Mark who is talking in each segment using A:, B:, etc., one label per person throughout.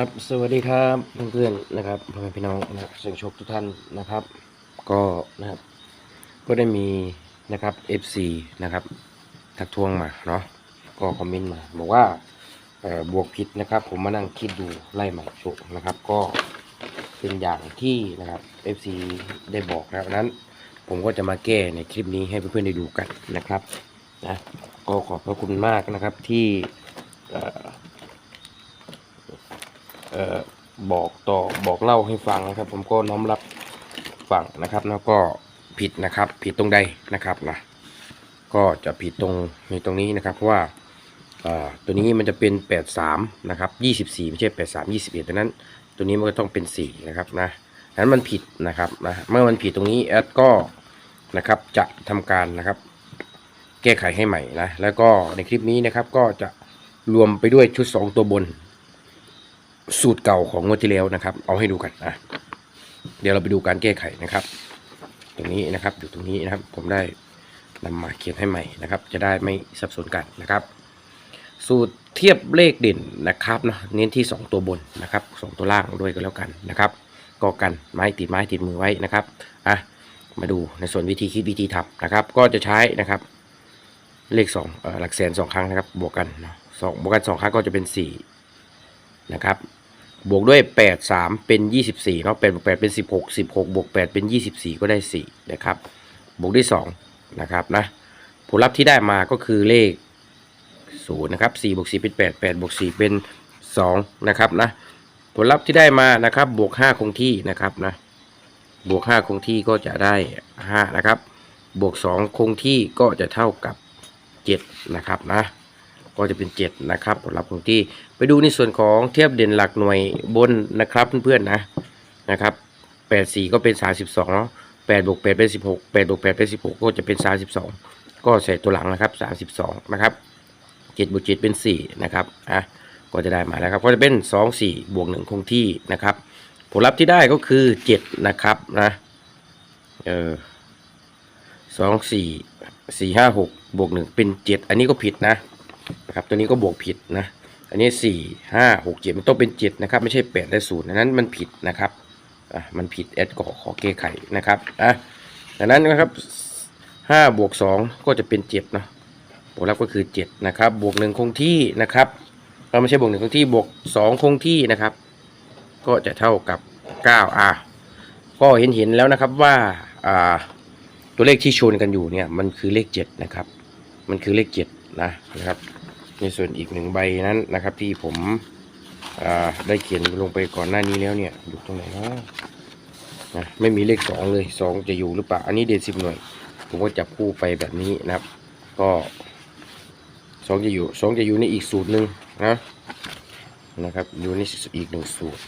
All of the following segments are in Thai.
A: ครับสวัสดีครับเพื่อนๆนะครับพ่อแม่พี่น้องนะเสียงโชคทุกท่านนะครับ ก็นะครับ ก็ได้มีนะครับ FC นะครับ ทักท้วงมาเนาะก็คอมเมนต์มา บอกว่าบวกผิดนะครับ ผมมานั่งคิดดูไล่ใหม่โชคนะครับ ก็เป็นอย่างที่นะครับ FC ได้บอกแล้วนั้น ผมก็จะมาแก้ในคลิปนี้ให้เพื่อนๆได้ดูกันนะครับนะก็ขอบพระคุณมากนะครับที่ บอกต่อบอกเล่าให้ฟังนะครับ ผมก็น้อมรับฟังนะครับ แล้วก็ผิดนะครับ ผิดตรงใดนะครับนะก็จะผิดตรงในตรงนี้นะครับเพราะว่าตัวนี้มันจะเป็น 83 นะครับ 24 ไม่ใช่ 83 21ดังนั้น ตัวนี้มันก็ต้องเป็น 4 นะครับนะดังนั้นมันผิดนะครับนะเมื่อมันผิดตรงนี้แอดก็นะครับจะทำการนะครับแก้ไขให้ใหม่นะแล้วก็ในคลิปนี้นะครับก็จะรวมไปด้วยชุด 2 ตัวบน สูตรเก่าของงวดที่แล้วนะครับ เอาให้ดูกันอะเดี๋ยวเราไปดูการแก้ไขนะครับ ตรงนี้นะครับอยู่ตรงนี้นะครับ ผมได้นำมาเขียนให้ใหม่นะครับ จะได้ไม่สับสนกันนะครับ สูตรเทียบเลขเด่นนะครับเนาะเน้นที่ 2 ตัวบนนะครับสองตัวล่างด้วยก็แล้วกันนะครับก็กันไม้ติดไม้ติดมือไว้นะครับอะมาดูในส่วนวิธีคิดวิธีทำนะครับ ก็จะใช้นะครับ เลขสองเอ่อหลักแสนสองครั้งนะครับ บวกกันเนาะสองบวกกันสองครั้งก็จะเป็นสี่นะครับ บวกด้วย 8 3 เป็น 24เนาะ8บวก8เป็น 16 16บวก8เป็น 24 ก็ได้ 4 นะครับ บวกด้วย2นะครับนะผลลัพธ์ที่ได้มาก็คือเลข0นะครับ4บวก4เป็น 8 8บวก4เป็น 2 นะครับนะผลลัพธ์ที่ได้มานะครับบวก 5 คงที่นะครับนะบวก 5 คงที่ก็จะได้ 5 นะครับ บวก 2 คงที่ก็จะเท่ากับ 7 นะครับนะ ก็จะเป็น 7 นะครับผลลัพธ์คงที่ ไปดูในส่วนของเทียบเด่นหลักหน่วยบนนะครับเพื่อนๆนะนะครับ8 4 ก็เป็น 32เนาะ8บวก8เป็น 16 8บวก8เป็น 16 ก็จะเป็น 32 ก็ใส่ตัวหลังนะครับ 32 นะครับ7บวก7เป็น 4 นะครับอะก็จะได้มาแล้วครับ ก็จะเป็น 2 4 บวก 1 คงที่นะครับ ผลลัพธ์ที่ได้ก็คือ 7 นะครับนะเออ2 4 4 5 6บวก1เป็น7อันนี้ก็ผิดนะ นะครับ ตัวนี้ก็บวกผิดนะ อันนี้สี่ห้าหกเจ็ดมันต้องเป็นเจ็ดนะครับ ไม่ใช่แปดและศูนย์ดังนั้นมันผิดนะครับอะมันผิดแอดก็ขอแก้ไขนะครับอะดังนั้นนะครับห้าบวกสองก็จะเป็นเจ็ดเนาะผลลัพธ์ก็คือเจ็ดนะครับ บวกหนึ่งคงที่นะครับเราไม่ใช่บวกหนึ่งคงที่บวกสองคงที่นะครับ ก็จะเท่ากับเก้าอะก็เห็นเห็นแล้วนะครับว่าอ่าตัวเลขที่ชนกันอยู่เนี่ยมันคือเลขเจ็ดนะครับ มันคือเลขเจ็ดนะครับ ในส่วนอีกหนึ่งใบนั้นนะครับ ที่ผมได้เขียนลงไปก่อนหน้านี้แล้วเนี่ยอยู่ตรงไหนเนาะนะไม่มีเลขสองเลยสองจะอยู่หรือเปล่าอันนี้เด่นสิบหน่วย ผมก็จับคู่ไปแบบนี้นะครับ ก็สองจะอยู่สองจะอยู่ในอีกสูตรหนึ่งนะนะครับอยู่ในอีกหนึ่งสูตร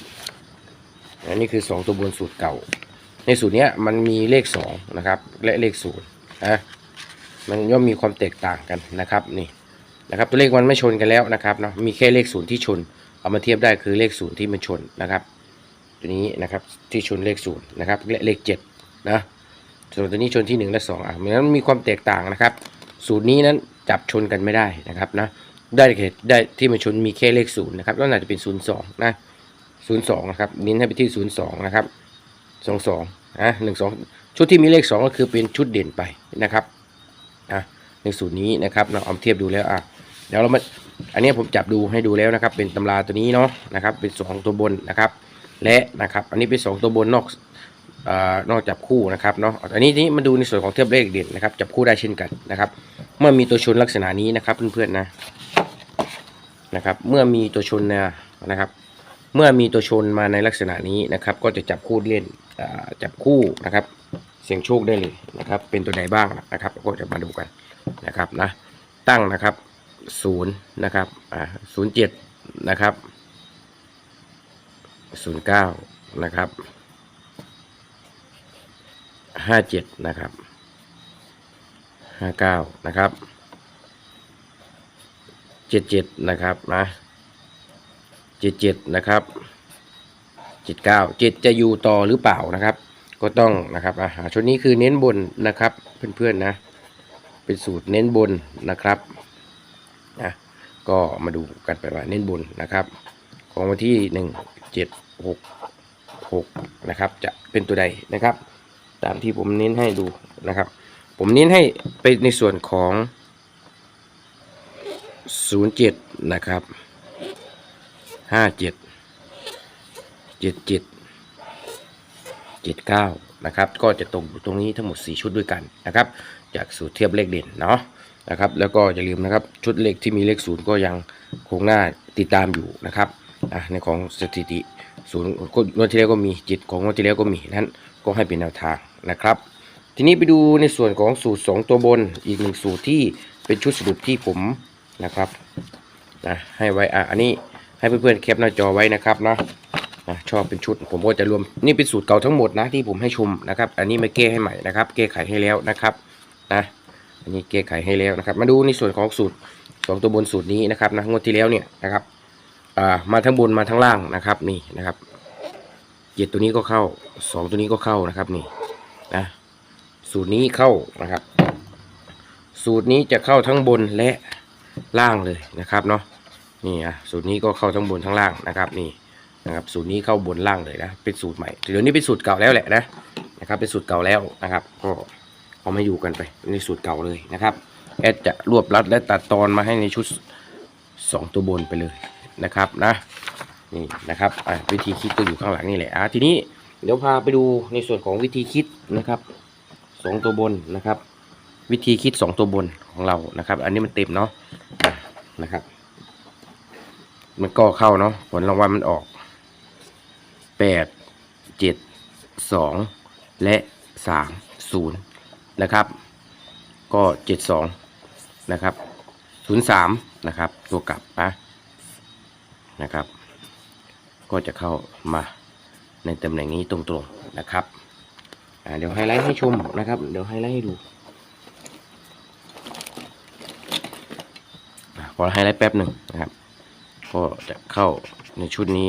A: อันนี้คือสองตัวบนสูตรเก่า ในสูตรเนี้ยมันมีเลขสองนะครับ และเลขศูนย์นะมันย่อมมีความแตกต่างกันนะครับนี่ นะครับตัวเลขมันไม่ชนกันแล้วนะครับเนาะมีแค่เลขศูนย์ที่ชน เอามาเทียบได้คือเลขศูนย์ที่มันชนนะครับ ตัวนี้นะครับที่ชนเลขศูนย์นะครับและเลขเจ็ดนะส่วนตัวนี้ชนที่หนึ่งและสองอะมันมีความแตกต่างนะครับ สูตรนี้นั้นจับชนกันไม่ได้นะครับนะได้แค่ได้ที่มันชนมีแค่เลขศูนย์นะครับก็น่าจะเป็นศูนย์สองนะศูนย์สองนะครับเน้นให้ไปที่ศูนย์สองนะครับสองสองนะหนึ่งสองชุดที่มีเลขสองก็คือเป็นชุดเด่นไปนะครับอะในสูตรนี้นะครับเราเอามาเทียบดูแล้วอะ เดี๋ยวเรามาอันนี้ผมจับดูให้ดูแล้วนะครับ เป็นตำราตัวนี้เนาะนะครับ เป็นสองตัวบนนะครับ และนะครับ อันนี้เป็นสองตัวบนนอกอนอกจับคู่นะครับเนาะอันนี้นี้มาดูในส่วนของเทียบเลขเด่นนะครับ จับคู่ได้เช่นกันนะครับ เมื่อมีตัวชนลักษณะนี้นะครับเพื่อนๆนะนะครับ เมื่อมีตัวชนนะนะครับ เมื่อมีตัวชนมาในลักษณะนี้นะครับ ก็จะจับคู่เล่นจับคู่นะครับ เสี่ยงโชคได้เลยนะครับ เป็นตัวใดบ้างนะครับ ก็จะมาดูกันนะครับนะ ตั้งนะครับ ศูนย์นะครับอ่าศูนย์เจ็ดนะครับศูนย์เก้านะครับห้าเจ็ดนะครับห้าเก้านะครับเจ็ดเจ็ดนะครับนะเจ็ดเจ็ดนะครับเจ็ดเก้าเจ็ดจะอยู่ต่อหรือเปล่านะครับ ก็ต้องนะครับอาหารชุดนี้คือเน้นบนนะครับเพื่อนๆนะ เป็นสูตรเน้นบนนะครับ ก็มาดูกันไปว่าเน้นบนนะครับ ของวันที่หนึ่งเจ็ดหกหกนะครับจะเป็นตัวใดนะครับ ตามที่ผมเน้นให้ดูนะครับ ผมเน้นให้ไปในส่วนของ 07 นะครับ 57 77 79 นะครับ ก็จะตรงอยู่ตรงนี้ทั้งหมด 4 ชุดด้วยกันนะครับ จากสูตรเทียบเลขเด่นเนาะ นะครับ แล้วก็อย่าลืมนะครับชุดเลขที่มีเลขศูนย์ก็ยังคงหน้าติดตามอยู่นะครับในของสถิติศูนย์งวดที่แล้วก็มีจิตของงวดที่แล้วก็มีนั้นก็ให้เป็นแนวทางนะครับ ทีนี้ไปดูในส่วนของสูตร 2 ตัวบนอีกหนึ่งสูตรที่เป็นชุดสรุปที่ผมนะครับนะให้ไว้อะอันนี้ให้เพื่อนๆแคปหน้าจอไว้นะครับเนาะนะชอบเป็นชุดผมก็จะรวมนี่เป็นสูตรเก่าทั้งหมดนะที่ผมให้ชมนะครับ อันนี้มาแก้ให้ใหม่นะครับแก้ไขให้แล้วนะครับนะ อันนี้แก้ไขให้แล้วนะครับ มาดูในส่วนของสูตร2ตัวบนสูตรนี้นะครับนะงวดที่แล้วเนี่ยนะครับมาทั้งบนมาทั้งล่างนะครับนี่นะครับเจ็ดตัวนี้ก็เข้าสองตัวนี้ก็เข้านะครับนี่นะสูตรนี้เข้านะครับ สูตรนี้จะเข้าทั้งบนและล่างเลยนะครับเนาะนี่อะสูตรนี้ก็เข้าทั้งบนทั้งล่างนะครับนี่นะครับสูตรนี้เข้าบนล่างเลยนะเป็นสูตรใหม่เดี๋ยวนี้เป็นสูตรเก่าแล้วแหละนะนะครับเป็นสูตรเก่าแล้วนะครับก็ เอามาอยู่กันไปในสูตรเก่าเลยนะครับแอดจะรวบรัดและตัดตอนมาให้ในชุด 2 ตัวบนไปเลยนะครับนะนี่นะครับวิธีคิดก็อยู่ข้างหลังนี่แหละอะทีนี้เดี๋ยวพาไปดูในส่วนของวิธีคิดนะครับสองตัวบนนะครับ วิธีคิดสองตัวบนของเรานะครับ อันนี้มันเต็มเนาะอะนะครับ มันก็เข้าเนาะผลรางวัลมันออกแปดเจ็ดสองและสามศูนย์ นะครับ ก็เจ็ดสองนะครับศูนย์สามนะครับ ตัวกลับนะนะครับ ก็จะเข้ามาในตำแหน่งนี้ตรงๆนะครับเดี๋ยวไฮไลท์ให้ชมนะครับ เดี๋ยวไฮไลท์ให้ดูขอไฮไลท์แป๊บหนึ่งนะครับ ก็จะเข้าในชุดนี้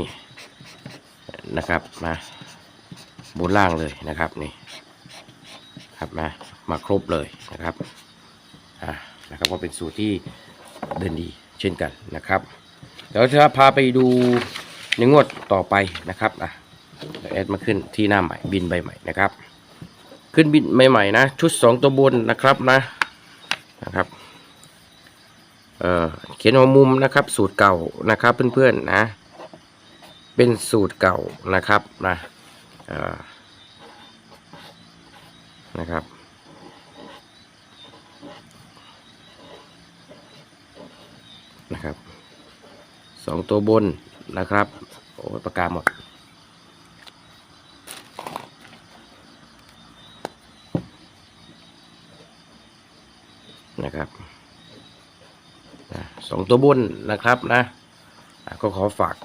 A: นะครับมาบนล่างเลยนะครับนี่ครับมา มาครบเลยนะครับอ่านะครับก็เป็นสูตรที่เดินดีเช่นกันนะครับเดี๋ยวจะพาไปดูในงวดต่อไปนะครับอะแอดมาขึ้นที่หน้าใหม่บินใบใหม่นะครับ ขึ้นบินใหม่ๆนะ ชุดสองตัวบนนะครับนะนะครับเอ่อเขียนหัวมุมนะครับ สูตรเก่านะครับเพื่อนๆนะ เป็นสูตรเก่านะครับนะเอ่อนะครับ นะครับสองตัวบนนะครับ โอ้ประกาศหมดนะครับสองตัวบนนะครับนะก็ขอฝาก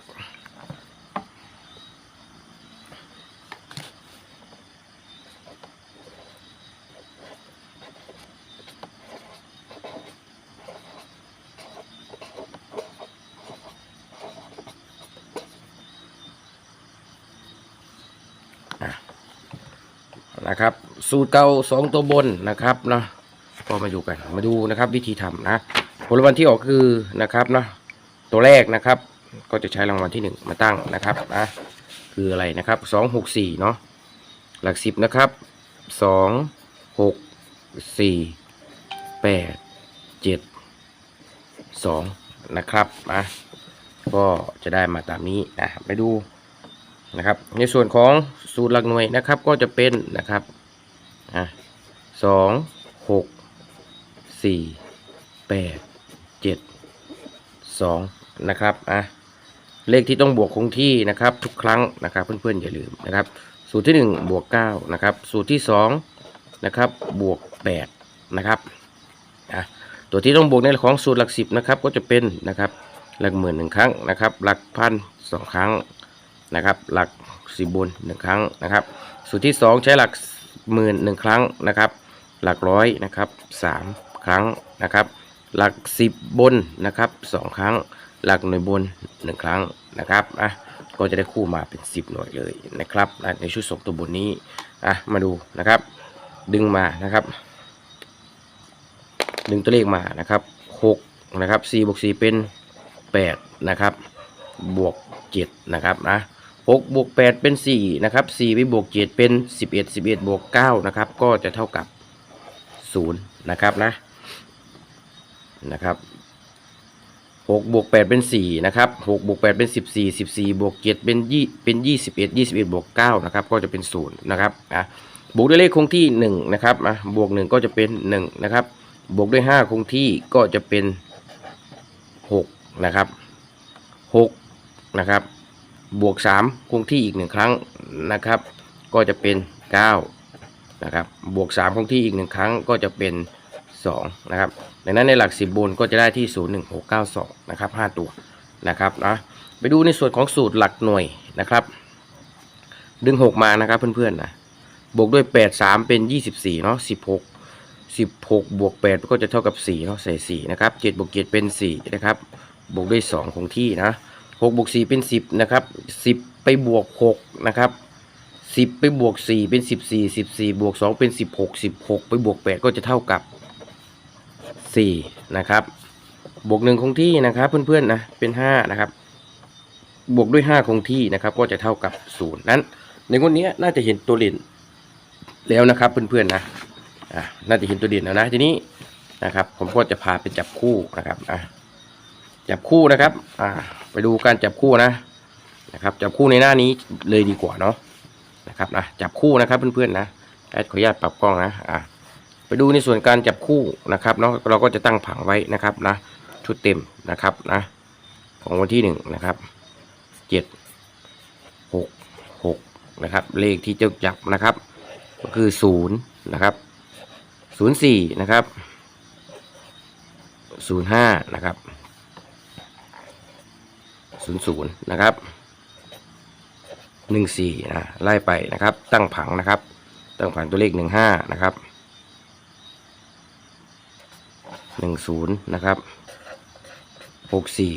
A: นะครับ สูตรเก่าสองตัวบนนะครับเนาะก็มาอยู่กันมาดูนะครับวิธีทำนะผลรางวัลที่ออกคือนะครับเนาะตัวแรกนะครับ ก็จะใช้รางวัลที่หนึ่งมาตั้งนะครับนะคืออะไรนะครับสองหกสี่เนาะหลักสิบนะครับสองหกสี่แปดเจ็ดสองนะครับนะก็จะได้มาตามนี้นะไปดูนะครับ ในส่วนของ สูตรหลักหน่วยนะครับ ก็จะเป็นนะครับอะสองหกสี่แปดเจ็ดสองนะครับอะเลขที่ต้องบวกคงที่นะครับ ทุกครั้งนะครับ เพื่อนๆอย่าลืมนะครับ สูตรที่หนึ่งบวกเก้านะครับ สูตรที่สองนะครับบวกแปดนะครับอะตัวที่ต้องบวกในของสูตรหลักสิบนะครับก็จะเป็นนะครับหลักหมื่นหนึ่งครั้งนะครับ หลักพันสองครั้ง นะครับ หลักสิบบนหนึ่งครั้งนะครับ สูตรที่สองใช้หลักหมื่นหนึ่งครั้งนะครับ หลักร้อยนะครับสามครั้งนะครับ หลักสิบบนนะครับสองครั้ง หลักหน่วยบนหนึ่งครั้งนะครับอะก็จะได้คู่มาเป็นสิบหน่วยเลยนะครับในชุดสองตัวบนนี้อะมาดูนะครับ ดึงมานะครับ ดึงตัวเลขมานะครับหกนะครับสี่บวกสี่เป็นแปดนะครับบวกเจ็ดนะครับนะ หกบวกแปดเป็นสี่นะครับสี่ไปบวกเจ็ดเป็นสิบเอ็ดสิบเอ็ดบวกเก้านะครับ ก็จะเท่ากับศูนย์นะครับนะนะครับหกบวกแปดเป็นสี่นะครับหกบวกแปดเป็นสิบสี่สิบสี่บวกเจ็ดเป็นยี่เป็นยี่สิบเอ็ดยี่สิบเอ็ดบวกเก้านะครับก็จะเป็นศูนย์นะครับอะบวกด้วยเลขคงที่หนึ่งนะครับอะบวกหนึ่งก็จะเป็นหนึ่งนะครับบวกด้วยห้าคงที่ก็จะเป็นหกนะครับหกนะครับ บวกสามคงที่อีกหนึ่งครั้งนะครับ ก็จะเป็นเก้านะครับ บวกสามคงที่อีกหนึ่งครั้งก็จะเป็นสองนะครับ ดังนั้นในหลักสิบบนก็จะได้ที่ศูนย์หนึ่งหกเก้าสองนะครับห้าตัวนะครับนะไปดูในส่วนของสูตรหลักหน่วยนะครับ ดึงหกมานะครับเพื่อนๆนะบวกด้วยแปดสามเป็นยี่สิบสี่เนาะสิบหกสิบหกบวกแปดก็จะเท่ากับสี่เนาะใส่สี่นะครับเจ็ดบวกเจ็ดเป็นสี่นะครับ บวกด้วยสองคงที่นะ หกบวกสี่เป็นสิบนะครับสิบไปบวกหกนะครับสิบไปบวกสี่เป็นสิบสี่สิบสี่บวกสองเป็นสิบหกสิบหกไปบวกแปดก็จะเท่ากับสี่นะครับ บวกหนึ่งคงที่นะครับ เพื่อนๆนะเป็นห้านะครับ บวกด้วยห้าคงที่นะครับ ก็จะเท่ากับศูนย์นั้น ในงวดนี้น่าจะเห็นตัวเด่นแล้วนะครับเพื่อนๆนะอะน่าจะเห็นตัวเด่นแล้วนะทีนี้นะครับ ผมก็จะพาไปจับคู่นะครับอะ จับคู่นะครับ อ่า ไปดูการจับคู่นะนะครับ จับคู่ในหน้านี้เลยดีกว่าเนาะนะครับนะจับคู่นะครับเพื่อนๆนะแอดขออนุญาตปรับกล้องนะอะไปดูในส่วนการจับคู่นะครับเนาะเราก็จะตั้งผังไว้นะครับนะชุดเต็มนะครับนะ ของวันที่หนึ่งนะครับเจ็ดหกหกนะครับ เลขที่จะจับนะครับ ก็คือศูนย์นะครับศูนย์สี่นะครับศูนย์ห้านะครับ ศูนย์ศูนย์นะครับหนึ่งสี่นะไล่ไปนะครับ ตั้งผังนะครับ ตั้งผังตัวเลขหนึ่งห้านะครับหนึ่งศูนย์นะครับหกสี่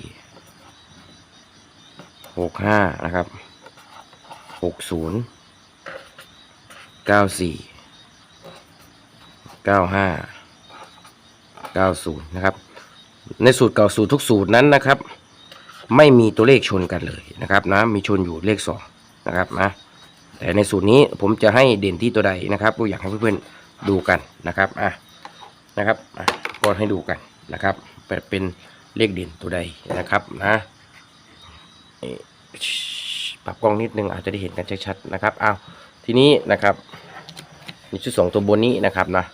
A: หกห้านะครับหกศูนย์เก้าสี่เก้าห้าเก้าศูนย์นะครับ ในสูตรเก่าสูตรทุกสูตรนั้นนะครับ ไม่มีตัวเลขชนกันเลยนะครับนะมีชนอยู่เลขสองนะครับนะแต่ในสูตรนี้ผมจะให้เด่นที่ตัวใดนะครับก็อยากให้เพื่อนๆดูกันนะครับอะนะครับอะก็ให้ดูกันนะครับเป็นเลขเด่นตัวใดนะครับนะปรับกล้องนิดนึงอาจจะได้เห็นกันชัดๆนะครับอ้าวทีนี้นะครับมีชุดสองตัวบนนี้นะครับนะ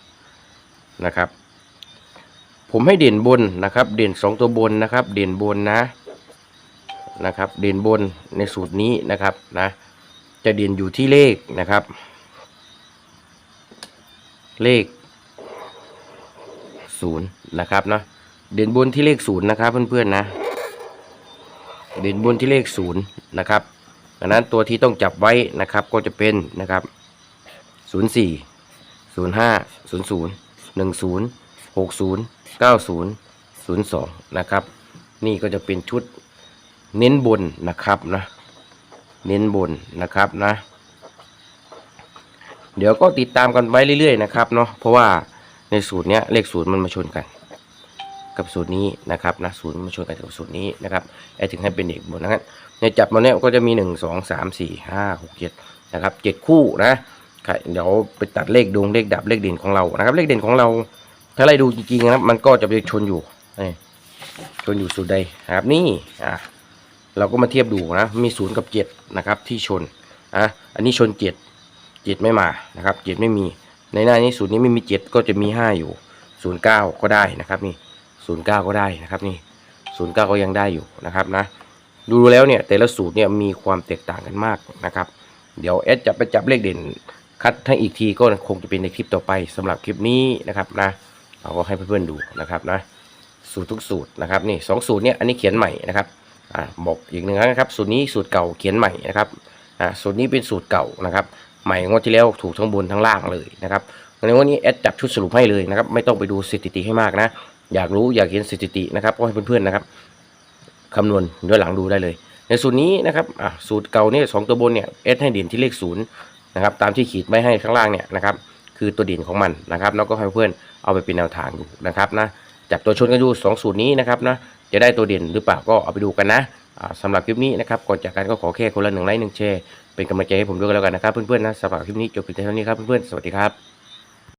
A: นะครับ ผมให้เด่นบนนะครับ เด่นสองตัวบนนะครับ เด่นบนนะ นะครับ เด่นบนในสูตรนี้นะครับนะจะเด่นอยู่ที่เลขนะครับ เลขศูนย์นะครับนะเด่นบนที่เลขศูนย์นะครับเพื่อนๆนะเด่นบนที่เลขศูนย์นะครับดังนั้นตัวที่ต้องจับไว้นะครับก็จะเป็นนะครับ04 05 00 10 60 90 02 นะครับ นี่ก็จะเป็นชุด เน้นบนนะครับนะ เน้นบนนะครับนะ เดี๋ยวก็ติดตามกันไว้เรื่อยๆนะครับเนาะเพราะว่าในสูตรเนี้ยเลขศูนย์มันมาชนกัน กับสูตรนี้นะครับนะศูนย์มาชนกันกับสูตรนี้นะครับไอถึงให้เป็นเด็กบนนะครับในจับมาเนี้ยก็จะมีหนึ่งสองสามสี่ห้าหกเจ็ดนะครับเจ็ดคู่นะเดี๋ยวไปตัดเลขดวงเลขดับเลขเด่นของเรานะครับ เลขเด่นของเรา ถ้าไล่ดูจริงๆนะครับมันก็จะไปชนอยู่นี่ชนอยู่สูตรใดครับนี่อะ เราก็มาเทียบดูนะ มีศูนย์กับเจ็ดนะครับที่ชนอะอันนี้ชนเจ็ดเจ็ดไม่มานะครับเจ็ดไม่มี ในหน้านี้สูตรนี้ไม่มีเจ็ดก็จะมีห้าอยู่ศูนย์เก้าก็ได้นะครับนี่ศูนย์เก้าก็ได้นะครับนี่ศูนย์เก้าก็ยังได้อยู่นะครับนะดูแล้วเนี่ยแต่ละสูตรเนี่ยมีความแตกต่างกันมากนะครับ เดี๋ยวเอสจะไปจับเลขเด่นคัดให้อีกทีก็คงจะเป็นในคลิปต่อไปสำหรับคลิปนี้นะครับนะเราก็ให้เพื่อนๆดูนะครับนะสูตรทุกสูตรนะครับนี่สองสูตรเนี่ยอันนี้เขียนใหม่นะครับ อ่าบอกอีกหนึ่งครั้งนะครับ สูตรนี้สูตรเก่าเขียนใหม่นะครับอ่าสูตรนี้เป็นสูตรเก่านะครับ ใหม่งวดที่แล้วถูกทั้งบนทั้งล่างเลยนะครับในวันนี้แอดจับชุดสรุปให้เลยนะครับ ไม่ต้องไปดูสถิติให้มากนะ อยากรู้อยากเห็นสถิตินะครับก็ให้เพื่อนๆนะครับคำนวณย้อนหลังดูได้เลย ในสูตรนี้นะครับอะสูตรเก่าเนี่ยสองตัวบนเนี่ยเอสให้เด่นที่เลขศูนย์นะครับตามที่ขีดไว้ให้ข้างล่างเนี่ยนะครับคือตัวเด่นของมันนะครับแล้วก็ให้เพื่อนเอาไปเป็นแนวทางดูนะครับนะ จับตัวชนกันดูสองสูตรนี้นะครับนะจะได้ตัวเด่นหรือเปล่าก็เอาไปดูกันนะอ่าสำหรับคลิปนี้นะครับก่อนจากกันก็ขอแค่คนละหนึ่งไลค์หนึ่งแชร์เป็นกำลังใจให้ผมด้วยกันแล้วกันนะครับเพื่อนๆนะสำหรับคลิปนี้จบเพียงเท่านี้ครับเพื่อนๆสวัสดีครับ